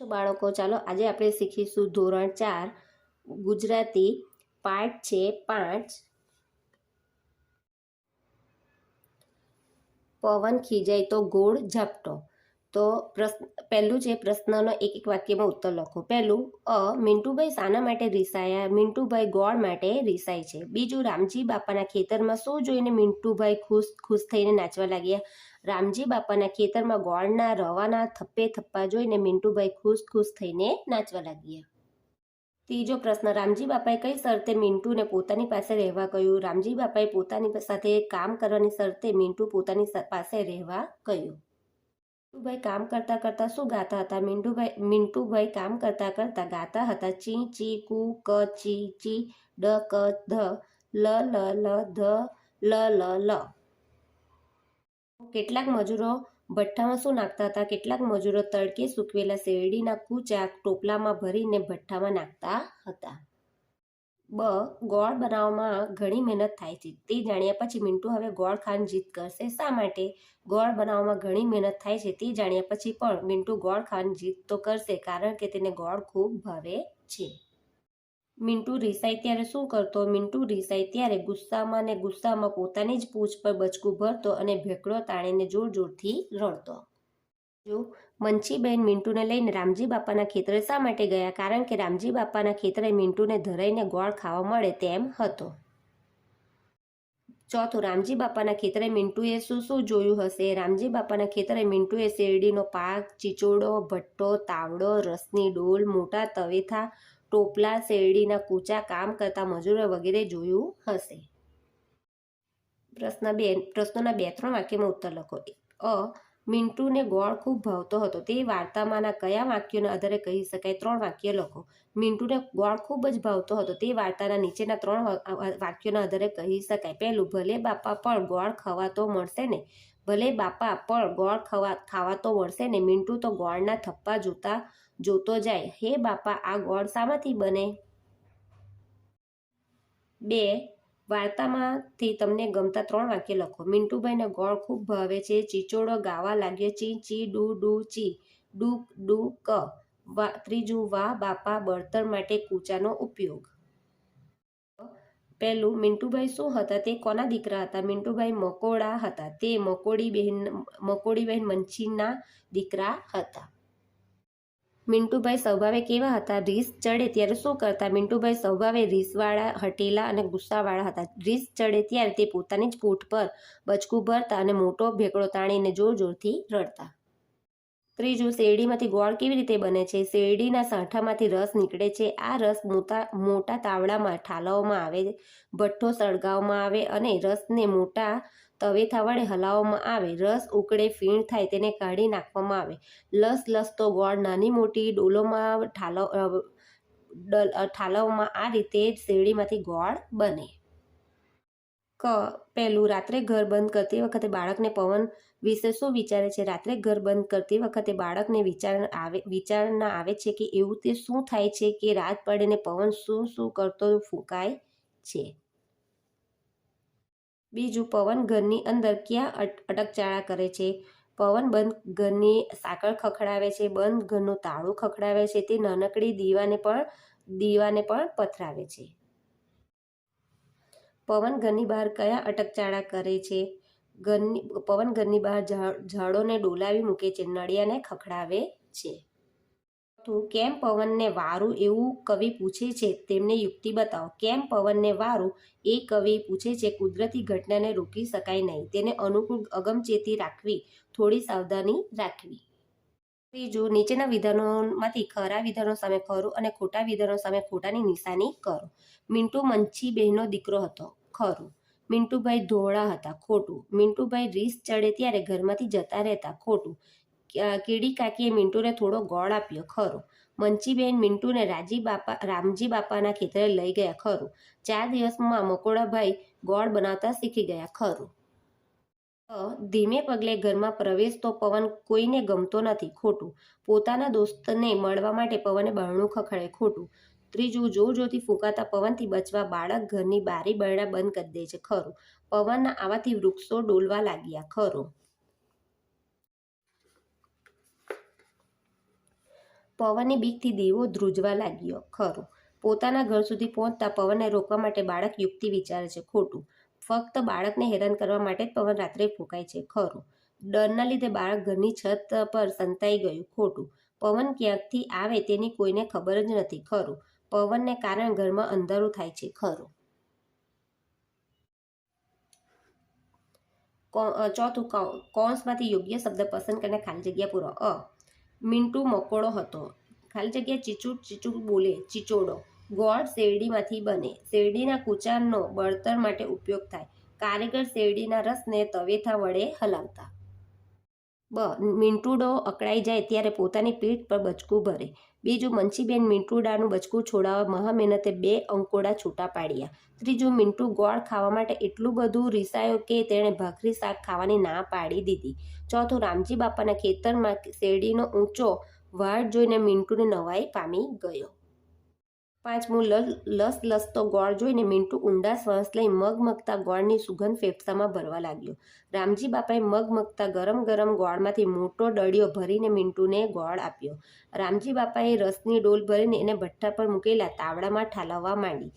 તો બાળકો, ચાલો આજે આપણે શીખીશું ધોરણ ચાર, ગુજરાતી પાઠ છે પાંચ. પવન ખીજાય તો ગોળ ઝપટો. તો પ્રશ્ન પહેલું છે પ્રશ્નનો એક એક વાક્યમાં ઉત્તર લખો. પહેલું, અ, મિન્ટુભાઈ શાના માટે રીસાયા, મિન્ટુભાઈ ગોળ માટે રીસાય છે. બીજું, રામજી બાપાના ખેતરમાં શું જોઈને મિન્ટુભાઈ ખુશ ખુશ થઈને નાચવા લાગ્યા. રામજી બાપાના ખેતરમાં ગોળના રવાના થપ્પે થપ્પા જોઈને મિન્ટુભાઈ ખુશ ખુશ થઈને નાચવા લાગ્યા. ત્રીજો પ્રશ્ન, રામજી બાપાએ કઈ શરતે મિન્ટુને પોતાની પાસે રહેવા કહ્યું? રામજી બાપાએ પોતાની સાથે કામ કરવાની શરતે મિન્ટુ પોતાની પાસે રહેવા કહ્યું. મિન્ટુભાઈ કામ કરતા કરતા શું ગાતા હતા? મિન્ટુભાઈ મિન્ટુભાઈ કામ કરતા કરતા ગાતા હતા. ચી ચી, કુ, ક, ચી ચી, ડ, ક, ધ, લ લ લ, ધ, લ લ લ. કેટલાક મજૂરો ભઠ્ઠામાં શું નાખતા હતા? કેટલાક મજૂરો તડકે સૂકવેલા શેરડીના કૂચા ટોપલામાં ભરીને ભઠ્ઠામાં નાખતા હતા. બ, ગોળ બનાવવામાં ઘણી મહેનત થાય છે. તે જાણ્યા પછી મિન્ટુ હવે ગોળ ખાન જીત કરશે. શા માટે? ગોળ બનાવવામાં ઘણી મહેનત થાય છે. તે જાણ્યા પછી પણ મિન્ટુ ગોળ ખાન જીત તો કરશે, કારણ કે તેને ગોળ ખૂબ ભાવે છે. મિન્ટુ રિસાય ત્યારે શું કરતો? મિન્ટુ રિસાય ત્યારે ગુસ્સામાં ને ગુસ્સામાં પોતાની જ પૂંછ પર બચકું ભરતો અને ભેકડો તાણીને જોર જોરથી રડતો. જો મંચીબેન મિન્ટુને લઈને રામજી બાપાના ખેતરે શા માટે ગયા? કારણ કે રામજી બાપાના ખેતરે મિન્ટુને ધરાઈને ગોળ ખાવા મળે તેમ હતો. ચોથું, રામજી બાપાના ખેતરે મિન્ટુએ શું શું જોયું હશે? રામજી બાપાના ખેતરે મિન્ટુએ શેરડીનો પાક, ચીચોડો ભટ્ટો તાવડો, રસની ડોલ, મોટા તવેથા, ટોપલા, શેરડીના કૂચા, કામ કરતા મજૂરો વગેરે જોયું હશે. પ્રશ્ન બે, પ્રશ્નોના બે ત્રણ વાક્યમાં ઉત્તર લખો. અ મિન્ટુને ગોળ ખૂબ ભાવતો હતો. તે વાર્તામાંના કયા વાક્યોના આધારે કહી શકાય? ત્રણ વાક્ય લખો. મિન્ટુને ગોળ ખૂબ જ ભાવતો હતો. તે વાર્તાના નીચેના ત્રણ વાક્યોના આધારે કહી શકાય. પહેલું, ભલે બાપા પણ ગોળ ખવાતો મળશે ને? ભલે બાપા પણ ગોળ ખવા, ખાવાતો મળશે ને? મિન્ટુ તો ગોળના થપ્પા જોતા, જોતો જાય. હે બાપા, આ ગોળ શામાંથી બને? બે વાર્તામાંથી તમને ગમતા ત્રણ વાક્ય લખો. મિન્ટુભાઈને ગોળ ખૂબ ભાવે છે ચીચોડો ગાવા લાગ્યો ચી ચી, ડુ ડુ, ચી. ડુ ડુ ક વા, ત્રીજું, વા, બાપા બળતર માટે કૂચાનો ઉપયોગ. પહેલું, મિન્ટુભાઈ શું હતા? તે કોના દીકરા હતા? મિન્ટુભાઈ મકોડા હતા. તે મકોડી બહેન મકોડી બહેન મંચીના દીકરા હતા. મિન્ટુભાઈ સ્વભાવે કેવા હતા? રીસ ચડે ત્યારે શું કરતા? મિન્ટુભાઈ સ્વભાવે રીસવાળા, હટેલા અને ગુસ્સાવાળા હતા. રીસ ચડે ત્યારે તે પોતાની જ પૂઠ પર બચકું ભરતા અને મોટો ભેકડો તાણીને જોર જોરથી રડતા. ત્રીજું, શેરડીમાંથી ગોળ કેવી રીતે બને છે? શેરડીના સાંઠામાંથી રસ નીકળે છે. આ રસ મોટા મોટા તાવડામાં, ઠાલવવામાં આવે, ભઠ્ઠો સળગાવવામાં આવે અને રસને મોટા તવેથા વડે હલાવવામાં આવે, રસ ઉકળે, ફીણ થાય તેને કાઢી નાખવામાં આવે. લસ લસ તો ગોળ નાની મોટી ડોલોમાં ઠાલવ ઠાલવવામાં આ રીતે શેરડીમાંથી ગોળ બને. ક, પહેલું રાત્રે ઘર બંધ કરતી વખતે બાળકને પવન વિશે શું વિચારે છે? રાત્રે ઘર બંધ કરતી વખતે બાળકને વિચાર આવે, વિચારણા આવે છે કે એવું તે શું થાય છે કે રાત પડે ને પવન શું શું કરતો ફૂંકાય છે? બીજું પવન ઘરની અંદર ક્યાં અટ- અટકચાળા કરે છે? પવન બંધ ઘરની સાંકળ ખખડાવે છે, બંધ ઘરનું તાળું ખખડાવે છે, તે નાનકડી દીવાને પણ દીવાને પણ પથરાવે છે. પવન ઘરની બહાર કયા અટકચાળા કરે છે? ઘરની, પવન ઘરની બહાર ઝાડોને ડોલાવી મૂકે છે, નળિયાને ખખડાવે છે. તો કેમ પવનને વારું એવું કવિ પૂછે છે? તેમને યુક્તિ બતાવો. કેમ પવનને વારું એ કવિ પૂછે છે? કુદરતી ઘટનાને રોકી શકાય નહીં. તેને અનુકૂળ અગમચેતી રાખવી, થોડી સાવધાની રાખવી. ત્રીજું નીચેના વિધાનોમાંથી ખરા વિધાનો સામે ખરું અને ખોટા વિધાનો સામે ખોટાની નિશાની કરો. મિન્ટુ મંચી બહેનો દીકરો હતો. ખરું. મિન્ટુભાઈ ધોળા હતા, ખોટું. મિન્ટુભાઈ રીસ ચડે ત્યારે ઘરમાંથી જતા રહેતા, ખોટું. કીડી કાકીએ મિન્ટુને થોડો ગોળ આપ્યો. ખરો. મંચીબેન મિન્ટુને રાજી બાપા, રામજી બાપાના ખેતરે લઈ ગયા. ખરું. ચાર દિવસમાં મકોડાભાઈ ગોળ બનાવતા શીખી ગયા. ખરું. ધીમે પગલે ઘરમાં પ્રવેશતો પવન કોઈને ગમતો નથી. ખોટું. પોતાના દોસ્તને મળવા માટે પવને બહણું ખખડે. ખોટું. ત્રીજું જોર જોરથી ફૂંકાતા પવનથી બચવા બાળક ઘરની બારી બરણા બંધ કરી દે છે. ખરું. પવનના આવાથી વૃક્ષો ડોલવા લાગ્યા. ખરું. પવનની બીકથી દીવો ધ્રુજવા લાગ્યો. ખરું, પોતાના ઘર સુધી પહોંચતા પવનને રોકવા માટે બાળક યુક્તિ વિચારે છે, ખોટું. ફક્ત બાળકને હેરાન કરવા માટે જ પવન રાત્રે ફૂંકાય છે, ખરું. ડરના લીધે બાળક ઘરની છત પર સંતાઈ ગયું, ખોટું. પવન ક્યાંકથી આવે તેની કોઈને ખબર જ નથી, ખરું. પવનને કારણે ઘરમાં અંધારું થાય છે, ખરું. ચોથું કૌંસમાંથી યોગ્ય શબ્દ પસંદ કરીને ખાલી જગ્યા પૂરો. અ મિન્ટુ મકોડો હતો. ખાલી જગ્યા ચીચુટ ચીચુટ બોલે, ચીચોડો. ગોળ શેરડીમાંથી બને. શેરડીના કૂચાનો બળતર માટે ઉપયોગ થાય. કારીગર શેરડીના રસને તવેથા વડે હલાવતા. બ મિન્ટુડો અકળાઈ જાય ત્યારે પોતાની પીઠ પર બચકું ભરે. બીજું મનસીબેન મિન્ટુડાનું બચકું છોડાવવા મહા મહેનતે બે અંકોડા છૂટા પાડ્યા. ત્રીજું મિન્ટુ ગોળ ખાવા માટે એટલું બધું રીસાયો કે તેણે ભાખરી શાક ખાવાની ના પાડી દીધી. ચોથું, રામજી બાપાના ખેતરમાં શેરડીનો ઊંચો વાડ જોઈને મિન્ટુને નવાઈ પામી ગયો. પાંચમું લસ લસ, લસતો ગોળ જોઈને મિન્ટુ ઊંડા શ્વાસ લઈ મગમગતા ગોળની સુગંધ ફેફસામાં ભરવા લાગ્યો. રામજી બાપાએ મગમગતા ગરમ ગરમ ગોળમાંથી મોટો ડળિયો ભરીને મિન્ટુને ગોળ આપ્યો. રામજી બાપાએ રસની ડોલ ભરીને એને ભઠ્ઠા પર મૂકેલા તાવડામાં ઠાલવવા માંડી.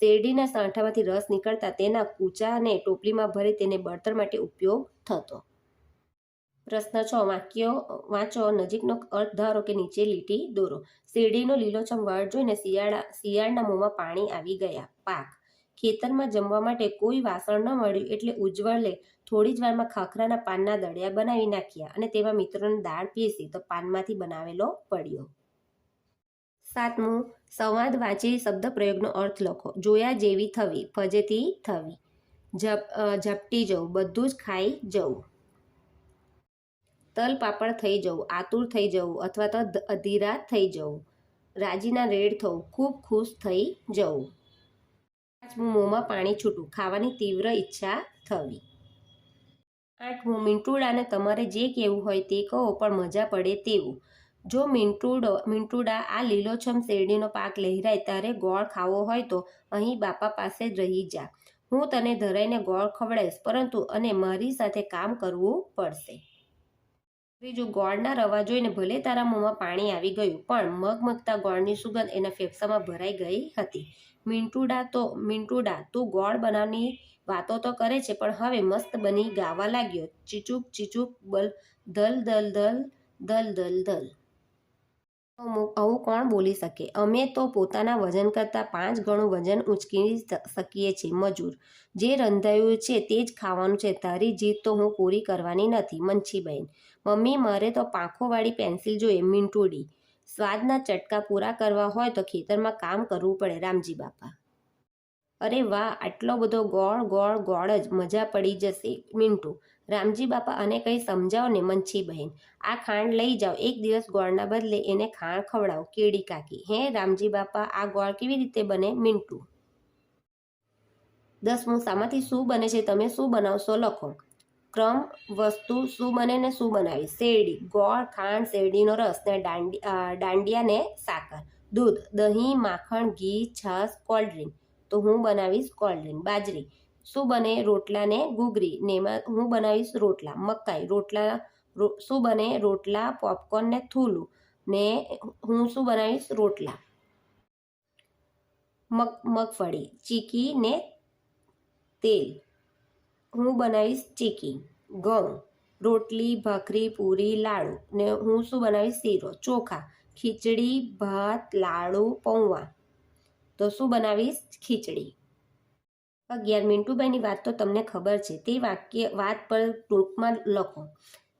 શેરડીના સાંઠામાંથી રસ નીકળતા તેના કૂચાને ટોપલીમાં ભરી તેને બળતર માટે ઉપયોગ થતો. પ્રશ્ન છ વાક્યો, વાંચો, નજીકનો અર્થ ધારો કે નીચે લીટી દોરો. શેરડીનો લીલોછમ વાળ જોઈને શિયાળા, શિયાળના મોંમાં પાણી આવી ગયા. પાક. ખેતરમાં જમવા માટે કોઈ વાસણ ન મળ્યું એટલે ઉજ્જવલે થોડી જ વારમાં ખાખરાના પાનના દળિયા બનાવી નાખ્યા અને તેમાં મિત્રોને દાળ પીસી તો પાનમાંથી બનાવેલો પડ્યો. સાતમું. સંવાદ વાંચી શબ્દ પ્રયોગનો અર્થ લખો. જોયા જેવી થવી, ફજેથી થવી. ઝપ ઝપટી જવું, બધું જ ખાઈ જવું. તલ પાપડ થઈ જવું, આતુર થઈ જવું અથવા તો અધીરા થઈ જવું. રાજીના રેડ થવું, ખૂબ ખુશ થઈ જવું. પાંચમું મોંમાં પાણી છૂટવું ખાવાની તીવ્ર ઈચ્છા થવી. આઠમું મિન્ટુડાને તમારે જે કહેવું હોય તે કહો, પણ મજા પડે તેવું. જો મિન્ટુડો મિન્ટુડા આ લીલોછમ શેરડીનો પાક લહેરાય ત્યારે ગોળ ખાવો હોય તો અહીં બાપા પાસે જ રહી જા. હું તને ધરાઈને ગોળ ખવડાવીશ, પરંતુ અને મારી સાથે કામ કરવું પડશે. ત્રીજું ગોળના રવા જોઈને ભલે તારા મોંમાં પાણી આવી ગયું, પણ મગમગતા ગોળની સુગંધ એના ફેફસામાં ભરાઈ ગઈ હતી. મિન્ટુડા તો, મિન્ટુડા, તું ગોળ બનાવની વાતો તો કરે છે, પણ હવે મસ્ત બની ગાવા લાગ્યો. ચીચુક ચીચુક બલ ધલ ધલ ધલ ધલ ધલ ધલ આવું કોણ બોલી શકે? અમે તો પોતાના વજન કરતાં પાંચ ગણું વજન ઉંચકી શકીએ છીએ, મજૂર. જે રંધાયું છે તે જ ખાવાનું છે. તારી જીત તો હું પૂરી કરવાની નથી મંછીબહેન મમ્મી, મારે તો પાંખોવાળી પેન્સિલ જોઈએ, મીંટોડી. સ્વાદના ચટકા પૂરા કરવા હોય તો ખેતરમાં કામ કરવું પડે, રામજી બાપા. અરે વાહ, આટલો બધો ગોળ ગોળ ગોળ જ મજા પડી જશે મિન્ટુ રામજી બાપા અને કંઈ સમજાવો ને મંછી બહેન. આ ખાંડ લઈ જાઓ, એક દિવસ ગોળના બદલે એને ખાંડ ખવડાવો કેડી કાકી. હે, રામજી બાપા, આ ગોળ કેવી રીતે બને મિન્ટુ દસમું શામાંથી શું બને છે, તમે શું બનાવશો, લખો. ક્રમ, વસ્તુ, શું બને ને શું બનાવી? શેરડી, ગોળ, ખાંડ, શેરડીનો રસ ને દાંડી દાંડિયા ને સાકર, દૂધ, દહીં, માખણ, ઘી, છાશ, કોલ્ડ ડ્રિંક. તો હું બનાવીશ કોલ્ડ ડ્રિંક. બાજરી, શું બને રોટલા ને ઘૂઘરી? ને એમાં હું બનાવીશ રોટલા, મકાઈ, રોટલા શું બને રોટલા, પોપકોર્ન ને થૂલું, ને હું શું બનાવીશ? રોટલા. મગ, મગફળી, ચીકી ને તેલ. હું બનાવીશ ચીકી ઘઉં રોટલી, ભાખરી, પૂરી, લાડુ ને હું શું બનાવીશ? શીરો, ચોખા, ખીચડી, ભાત, લાડુ પૌવા તો શું બનાવીશ? ખીચડી. અગિયાર મિન્ટુભાઈની વાત તો તમને ખબર છે. તે વાક્ય, વાત પર ટૂંકમાં લખો.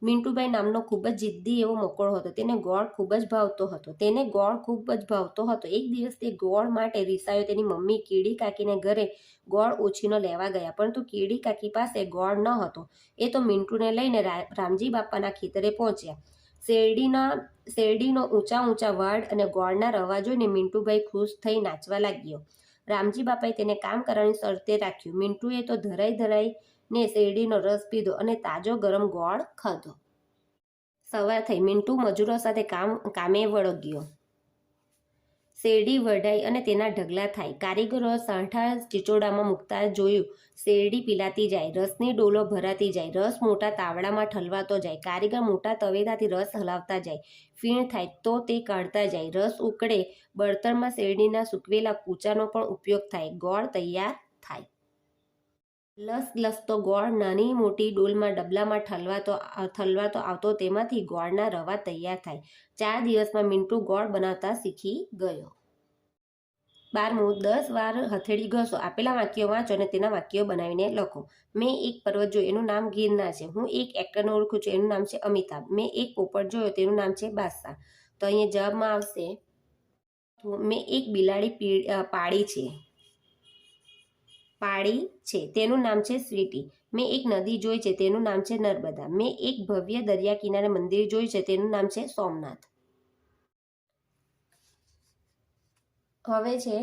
મિન્ટુભાઈ નામનો ખૂબ જ જિદ્દી એવો મોકળો હતો. તેને ગોળ ખૂબ જ ભાવતો હતો. તેને ગોળ ખૂબ જ ભાવતો હતો. એક દિવસ તે ગોળ માટે રિસાયો. તેની મમ્મી કીડી કાકીને ઘરે ગોળ ઓછીનો લેવા ગયા, પરંતુ કીડી કાકી પાસે ગોળ ન હતો. એ તો મિન્ટુને લઈને રામજી બાપાના ખેતરે પહોંચ્યા. શેરડીના, શેરડીનો ઊંચા ઊંચા વાડ અને ગોળના રવા જોઈને મિન્ટુભાઈ ખુશ થઈ નાચવા લાગ્યો. રામજી બાપાએ તેને કામ કરવાની શરતે રાખ્યું. મિન્ટુએ તો ધરાઈ ધરાઈ ધરાઈને શેરડીનો રસ પીધો અને તાજો ગરમ ગોળ ખાધો. સવાર થઈ મિન્ટુ મજૂરો સાથે કામ, કામે વળગ્યો. શેરડી વઢાઈ અને તેના ઢગલા થાય. કારીગરો સાંઠા ચીચોડામાં મૂકતા જોયું, શેરડી પીલાતી જાય, રસની ડોલો ભરાતી જાય, રસ મોટા તાવડામાં ઠલવાતો જાય, કારીગર મોટા તવેદાથી રસ હલાવતા જાય, ફીણ થાય તો તે કાઢતા જાય, રસ ઉકળે બળતણમાં શેરડીના સૂકવેલા કૂચાનો પણ ઉપયોગ થાય, ગોળ તૈયાર થાય. લસ લસતો ગોળ નાની મોટી ડોલમાં ડબલામાં ઠલવાતો ઠલવાતો આવતો તેમાંથી ગોળના રવા તૈયાર થાય. ચાર દિવસમાં મિન્ટુ ગોળ બનાવતા શીખી ગયો. બારમું, દસ વાર હથેળી ઘસો, આપેલા વાક્યો વાંચો અને તેના વાક્યો બનાવીને લખો. મેં એક પર્વત જોયો, એનું નામ ગિરનાર છે. હું એક એક્ટરને ઓળખું છું, એનું નામ છે અમિતાભ. મેં એક પોપટ જોયો, તેનું નામ છે બાદશાહ. તો અહીંયા જવાબમાં આવશે, મેં એક બિલાડી પાડી છે. પાળી છે. તેનું નામ છે સ્વીટી. મેં એક નદી જોઈ છે. તેનું નામ છે નર્મદા. મેં એક ભવ્ય દરિયા કિનારે મંદિર જોયું છે. તેનું નામ છે સોમનાથ. હવે છે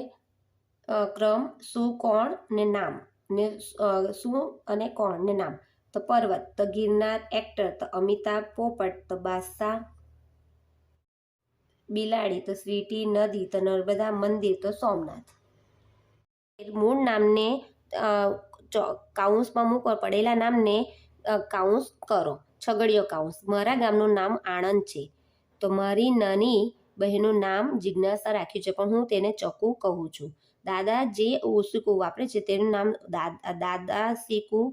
ક્રમ, શું, કોણ ને નામ. ને શું અને કોણ ને નામ. તો પર્વત તો ગિરનાર એક્ટર તો અમિતાભ પોપટ તો બાદશાહ બિલાડી તો સ્વીટી નદી તો નર્મદા મંદિર તો સોમનાથ. મૂળ નામને કાઉન્સમાં મૂકો, પડેલા નામને કાઉન્સ કરો. છગડીયો કાઉન્સ. મારા ગામનું નામ આણંદ છે. તો મારી નાની બહેનનું નામ જિજ્ઞાસા રાખ્યું છે, પણ હું તેને ચકુ કહું છું. દાદા જે ઓશિકું વાપરે છે, તેનું નામ દાદા દાદા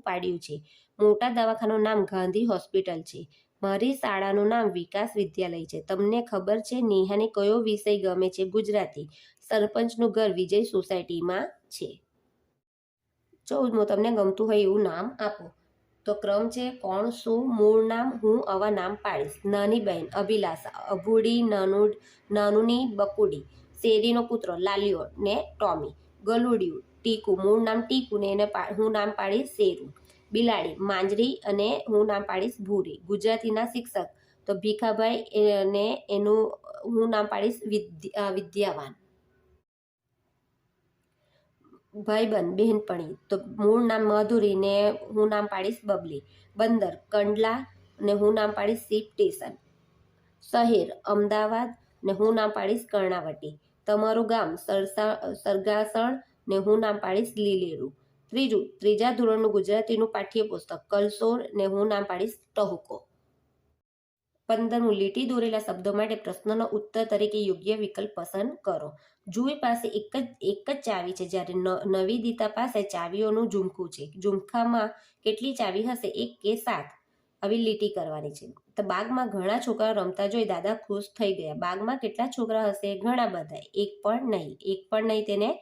પાડ્યું છે. મોટા દવાખાનું નામ ગાંધી હોસ્પિટલ છે. મારી શાળાનું નામ વિકાસ વિદ્યાલય છે. તમને ખબર છે, નેહાને કયો વિષય ગમે છે? ગુજરાતી સરપંચનું ઘર વિજય સોસાયટીમાં છે. ચૌદમો તમને ગમતું હોય એવું નામ આપો. તો ક્રમ છે, કોણ, શું, મૂળ નામ, હું, આવા નામ પાડીશ. નાની બહેન, અભિલાષા, અભુડી, નાનુડ, નાનુની બકુડી, શેરીનો પુત્ર લાલિયો ને ટોમી, ગલુડિયું, ટીકુ, મૂળ નામ ટીકુ ને એને હું નામ પાડીશ શેરુ. બિલાડી, માંજરી અને હું નામ પાડીશ ભૂરી, ગુજરાતીના શિક્ષક. તો ભીખાભાઈ અને એનું હું નામ પાડીશ વિદ્યા વિદ્યાવાન. ભાઈબંધ, બહેનપણી, તો મૂળ નામ માધુરી ને હું નામ પાડીશ બબલી. બંદર, કંડલા ને હું નામ પાડીશ સીપ સ્ટેશન. શહેર, અમદાવાદ ને હું નામ પાડીશ કર્ણાવટી. તમારું ગામ, સરસા, સરગાસણ ને હું નામ પાડીશ લીલેરું. ત્રીજું, ત્રીજા ધોરણનું ગુજરાતીનું પાઠ્યપુસ્તક. કલસોર ને હું નામ પાડીશ ટહુકો. પંદરમું, લીટી દોરેલા શબ્દો માટે પ્રશ્નનો ઉત્તર તરીકે યોગ્ય વિકલ્પ પસંદ કરો. જુઈ પાસે એક જ એક જ ચાવી છે જ્યારે નવીદિતા પાસે ચાવીઓનું ઝુમખું છે. ઝુમખામાં કેટલી ચાવી હશે? એક કે સાત? આવી લીટી કરવાની છે. તો બાગમાં ઘણા છોકરાઓ રમતા જોઈ દાદા ખુશ થઈ ગયા. બાગમાં કેટલા છોકરા હશે? ઘણા બધા. એક પણ નહીં. એક પણ નહીં તેને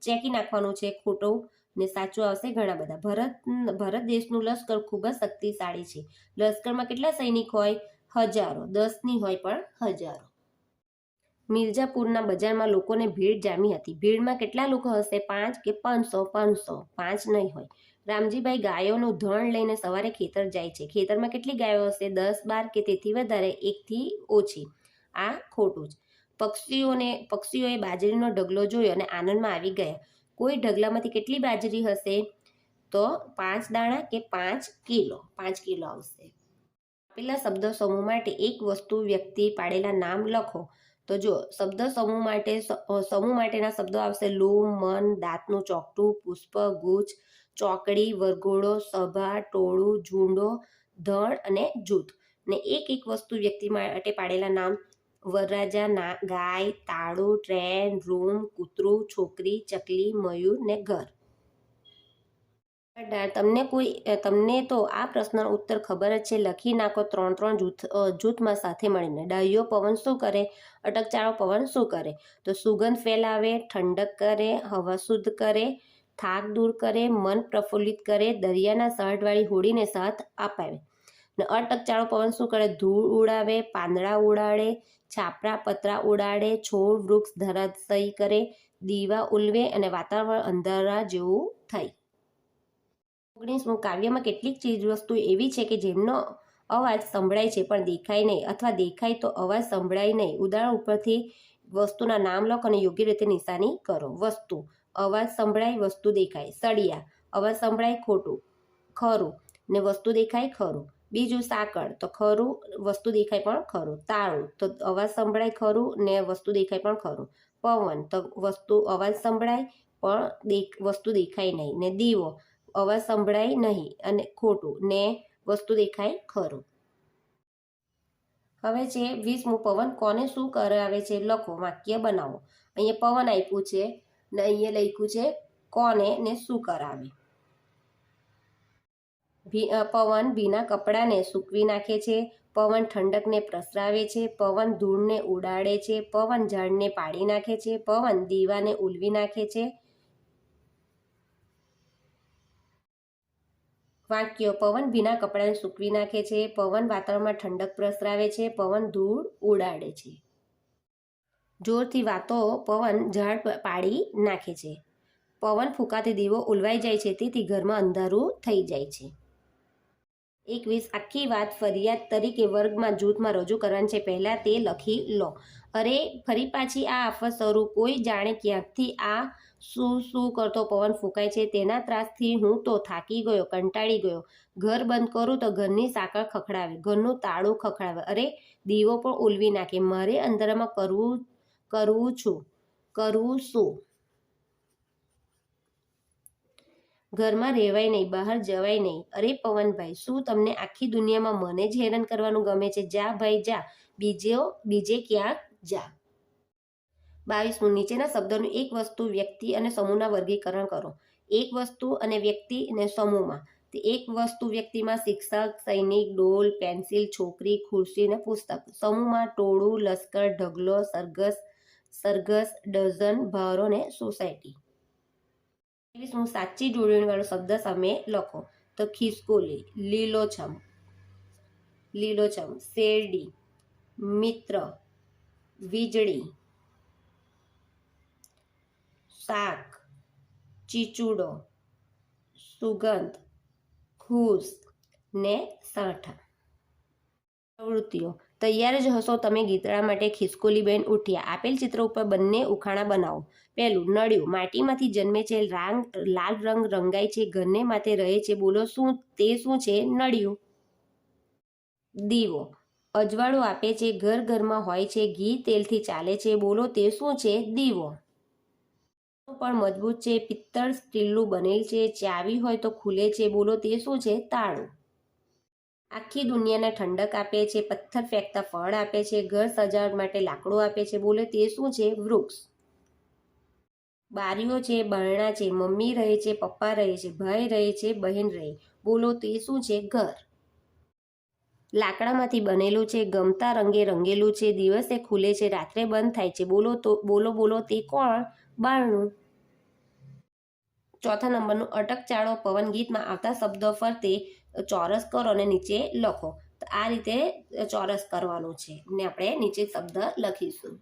ચેકી નાખવાનું છે. ખોટું ને સાચું આવશે ઘણા બધા. ભરત, ભારત દેશનું લશ્કર ખૂબ જ શક્તિશાળી છે. લશ્કરમાં કેટલા સૈનિક હોય? હજારો. દસની હોય પણ હજારો. મિર્જાપુરના બજારમાં લોકોને ભીડ જામી હતી. ભીડમાં કેટલા લોકો હશે? પાંચ કે પાંચસો? પાંચસો. પાંચ નહીં હોય. રામજીભાઈ ગાયોનું ધણ લઈને સવારે ખેતર જાય છે. ખેતરમાં કેટલી ગાયો હશે? દસ, બાર કે તેથી વધારે? એકથી ઓછી. આ ખોટું જ. પક્ષીઓને, પક્ષીઓએ બાજરીનો ઢગલો જોયો અને આનંદમાં આવી ગયા. કોઈ ઢગલામાંથી કેટલી બાજરી હશે? તો પાંચ દાણા કે પાંચ કિલો? પાંચ કિલો આવશે. આપેલા શબ્દ સમૂહ માટે એક વસ્તુ વ્યક્તિ પાડેલા નામ લખો. તો જો શબ્દ સમૂહ માટે સમૂહ માટેના શબ્દો આવશે. લૂમ, મન, દાંતનું ચોકટું, પુષ્પ ગુચ્છ ચોકડી, વરઘોડો, સભા, ટોળું, ઝુંડો ધણ અને જૂથ. ને એક એક વસ્તુ વ્યક્તિ માટે પાડેલા નામ વરરાજા ના, ગાય, તાળું, ટ્રેન, રૂમ, કૂતરું, છોકરી, ચકલી, મયુર ને ઘર. તમને કોઈ તમને તો આ પ્રશ્નનો ઉત્તર ખબર જ છે. લખી નાખો, ત્રણ ત્રણ જૂથ જૂથમાં સાથે મળીને. ડાયો પવન શું કરે? અટકચાળો પવન શું કરે? તો સુગંધ ફેલાવે, ઠંડક કરે, હવા શુદ્ધ કરે, થાક દૂર કરે, મન પ્રફુલ્લિત કરે, દરિયાના સહટવાળી હોડીને સાથ અપાવે. ને અટકચાળો પવન શું કરે? ધૂળ ઉડાવે, પાંદડા ઉડાડે છાપરા પતરા ઉડાડે, છોડ, વૃક્ષ ધરાશયી કરે, દીવા ઉલવે અને વાતાવરણ અંધારા જેવું થઈ ઓગણીસમું કાવ્યમાં કેટલીક ચીજવસ્તુ એવી છે કે જેમનો અવાજ સંભળાય છે પણ દેખાય નહીં અથવા દેખાય તો અવાજ સંભળાય નહીં. ઉદાહરણ ઉપરથી વસ્તુના નામ લખો અને યોગ્ય રીતે નિશાની કરો. વસ્તુ. અવાજ સંભળાય, વસ્તુ દેખાય. સળિયા. અવાજ સંભળાય, ખોટું. ખરું. ને વસ્તુ દેખાય, ખરું. બીજું સાકળ તો ખરું, વસ્તુ દેખાય પણ ખરું. તાળું તો અવાજ સંભળાય ખરું ને વસ્તુ દેખાય પણ ખરું. પવન, તો વસ્તુ, અવાજ સંભળાય પણ વસ્તુ દેખાય નહીં. ને દીવો, અવાજ સંભળાય નહીં અને ખોટું, ને વસ્તુ દેખાય ખરું. હવે છે વીસમું પવન કોને શું કરાવે છે, લખો, વાક્ય બનાવો. અહીંયા પવન આપ્યું છે ને અહીંયા લખ્યું છે કોને ને શું કરાવે. પવન ભીના કપડાને સૂકવી નાખે છે, પવન ઠંડકને પ્રસરાવે છે, પવન ધૂળને ઉડાડે છે, પવન ઝાડને પાડી નાખે છે, પવન દીવાને ઉલવી નાખે છે. વાક્યો, પવન ભીના કપડાને સૂકવી નાખે છે, પવન વાતાવરણમાં ઠંડક પ્રસરાવે છે, પવન ધૂળ ઉડાડે છે. જોરથી વાતો, પવન ઝાડ પાડી નાખે છે. પવન ફૂંકાથી દીવો ઉલવાઈ જાય છે, તેથી ઘરમાં અંધારું થઈ જાય છે. એકવીસ આખી વાત ફરિયાદ તરીકે વર્ગમાં જૂથમાં રજૂ કરવાની છે. પહેલાં તે લખી લો. અરે, ફરી પાછી આ આફત શરૂ. કોઈ જાણે ક્યાંકથી આ શું શું કરતો પવન ફૂંકાય છે. તેના ત્રાસથી હું તો થાકી ગયો, કંટાળી ગયો. ઘર બંધ કરું તો ઘરની સાકળ ખખડાવે, ઘરનું તાળું ખખડાવે. અરે, દીવો પણ ઉલવી નાખે. મારે અંદરમાં કરવું કરવું છું, કરવું શું? ઘરમાં રહેવાય નહીં, બહાર જવાય નહીં. અરે પવનભાઈ, શું તમને આખી દુનિયામાં મને જ હેરાન કરવાનું ગમે છે? જા ભાઈ, જા. બીજો બીજે ક્યાંક જા? બાવીસમું નીચેના શબ્દોનું એક વસ્તુ વ્યક્તિ અને સમૂહના વર્ગીકરણ કરો. એક વસ્તુ અને વ્યક્તિ અને સમૂહમાં. તે એક વસ્તુ વ્યક્તિમાં શિક્ષક, સૈનિક, ડોલ, પેન્સિલ, છોકરી, ખુરશી અને પુસ્તક. સમૂહમાં ટોળું, લશ્કર, ઢગલો, સરઘસ સરઘસ, ડઝન ભારો અને સોસાયટી. ત્રેવીસમું સાચી જોડણીવાળો શબ્દ સામે લખો. તો ખિસકોલી લીલોછમ લીલોછમ શેરડી, મિત્ર, વીજળી, શાક, ચીચુડો, સુગંધ ખુશ ને સાંઠા. પ્રવૃત્તિઓ. તૈયાર જ હશો તમે ગીતડા માટે ખિસકોલી બેન ઉઠ્યા. આપેલ ચિત્ર ઉપર બંને ઉખાણા બનાવો. પહેલું, નળિયું. માટીમાંથી જન્મે છે રાંગ, લાલ રંગ રંગાય છે, ઘરને માથે રહે છે. બોલો, શું તે શું છે? નળિયું. દીવો. અજવાળું આપે છે, ઘર ઘરમાં હોય છે, ઘી તેલથી ચાલે છે. બોલો, તે શું છે? દીવો પણ મજબૂત છે, પિત્તળ સ્ટીલનું બનેલ છે. ચાવી હોય તો ખુલે છે. બોલો, તે શું છે? તાળું. આખી દુનિયાને ઠંડક આપે છે, પથ્થર ફેંકતા ફળ આપે છે, ઘર સજાવટ માટે લાકડું આપે છે. બોલો, તે શું છે? વૃક્ષ. બારીઓ છે, બારણા છે, મમ્મી રહે છે, પપ્પા રહે છે, ભાઈ રહે છે, બહેન રહે. બોલો તે શું છે ઘર? લાકડામાંથી બનેલું છે, ગમતા રંગે રંગેલું છે, દિવસે ખુલે છે, રાત્રે બંધ થાય છે. બોલો તો, બોલો બોલો તે કોણ? બારણું. ચોથા નંબરનું, અટક ચાળો, પવન ગીતમાં આવતા શબ્દો ફરતે ચોરસ કરો અને નીચે લખો. તો આ રીતે ચોરસ કરવાનું છે. ને આપણે નીચે શબ્દ લખીશું.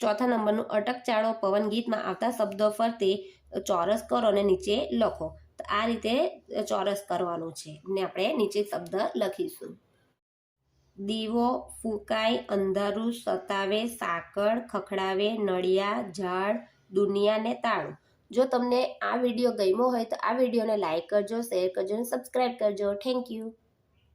ચોથા નંબરનું અટક ચાળો પવન ગીતમાં આવતા શબ્દો ફરતે ચોરસ કરો અને નીચે લખો. તો આ રીતે ચોરસ કરવાનું છે. ને આપણે નીચે શબ્દ લખીશું. દીવો ફૂંકાય, અંધારું સતાવે, સાકળ ખખડાવે, નળિયા, ઝાડ, દુનિયાને તાળું. જો તમને આ વીડિયો ગમ્યો હોય તો આ વિડીયોને લાઇક કરજો, શેર કરજો અને સબસ્ક્રાઈબ કરજો. Thank you.